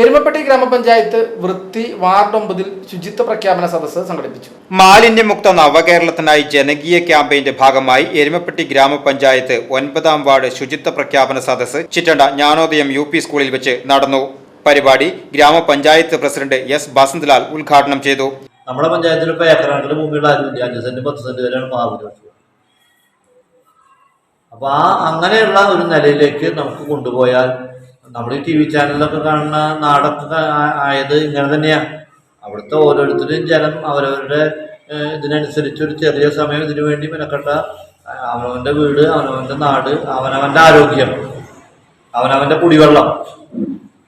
Erumapetty ഗ്രാമപഞ്ചായത്ത് വൃത്തി ward ഒമ്പതിൽ ശുചിത്വ പ്രഖ്യാപന സദസ്സ് സംഘടിപ്പിച്ചു. മാലിന്യമുക്ത നവകേരളത്തിനായി ജനകീയ ക്യാമ്പയിന്റെ ഭാഗമായി എരുമപ്പെട്ടി ഗ്രാമപഞ്ചായത്ത് ഒൻപതാം വാർഡ് ശുചിത്വ പ്രഖ്യാപന സദസ്സ് ചിറ്റണ്ട ജ്ഞാനോദയം യു പി സ്കൂളിൽ വെച്ച് നടന്നു. പരിപാടി ഗ്രാമപഞ്ചായത്ത് പ്രസിഡന്റ് എസ് ബസന്ത്ലാൽ ഉദ്ഘാടനം ചെയ്തു. നമ്മുടെ പഞ്ചായത്തിൽ ഇപ്പോൾ ഏക്കർ ഭൂമിയുടെ ആരുമില്ല അഞ്ച് സെന്റ് പത്ത് സെന്റ് വരെയാണ് മഹാഭൂരി വെച്ചത് അപ്പൊ ആ അങ്ങനെയുള്ള ഒരു നിലയിലേക്ക് നമുക്ക് കൊണ്ടുപോയാൽ നമ്മൾ ഈ ടി വി ചാനലിലൊക്കെ കാണുന്ന നാടൊക്കെ ആയത് ഇങ്ങനെ തന്നെയാണ് അവിടുത്തെ ഓരോരുത്തരും ജനം അവരവരുടെ ഇതിനനുസരിച്ചൊരു ചെറിയ സമയം ഇതിനു വേണ്ടി മെനക്കെട്ട അവനവന്റെ വീട് അവനവന്റെ നാട് അവനവന്റെ ആരോഗ്യം അവനവന്റെ കുടിവെള്ളം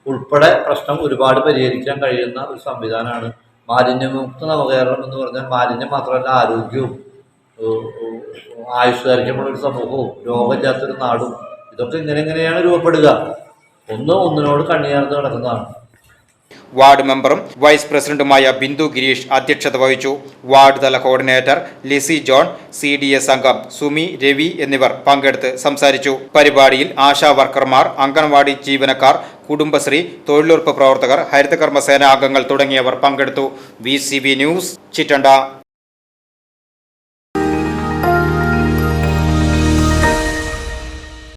ഉൾപ്പെടെ പ്രശ്നം ഒരുപാട് പരിഹരിക്കാൻ കഴിയുന്ന ഒരു സംവിധാനമാണ് മാലിന്യമുക്ത നവകേരളം എന്ന് പറഞ്ഞാൽ മാലിന്യം മാത്രമല്ല ആരോഗ്യവും ആയുഷ്കാരിക്കമുള്ള ഒരു സമൂഹവും രോഗമില്ലാത്തൊരു നാടും ഇതൊക്കെ ഇങ്ങനെ ഇങ്ങനെയാണ് രൂപപ്പെടുക. ഒന്ന് ഒന്നിനോട് കണ്ണിയാർന്ന് കിടക്കുന്നതാണ് വാർഡ് മെമ്പറും വൈസ് പ്രസിഡന്റുമായ ബിന്ദു ഗിരീഷ് അധ്യക്ഷത വഹിച്ചു. വാർഡ് തല coordinator Lissy John C D S അംഗം സുമി രവി എന്നിവർ പങ്കെടുത്ത് സംസാരിച്ചു. പരിപാടിയിൽ ആശാ വർക്കർമാർ അംഗൻവാടി ജീവനക്കാർ കുടുംബശ്രീ തൊഴിലുറപ്പ് പ്രവർത്തകർ ഹരിതകർമ്മസേന അംഗങ്ങൾ തുടങ്ങിയവർ പങ്കെടുത്തു. V news Chittanda.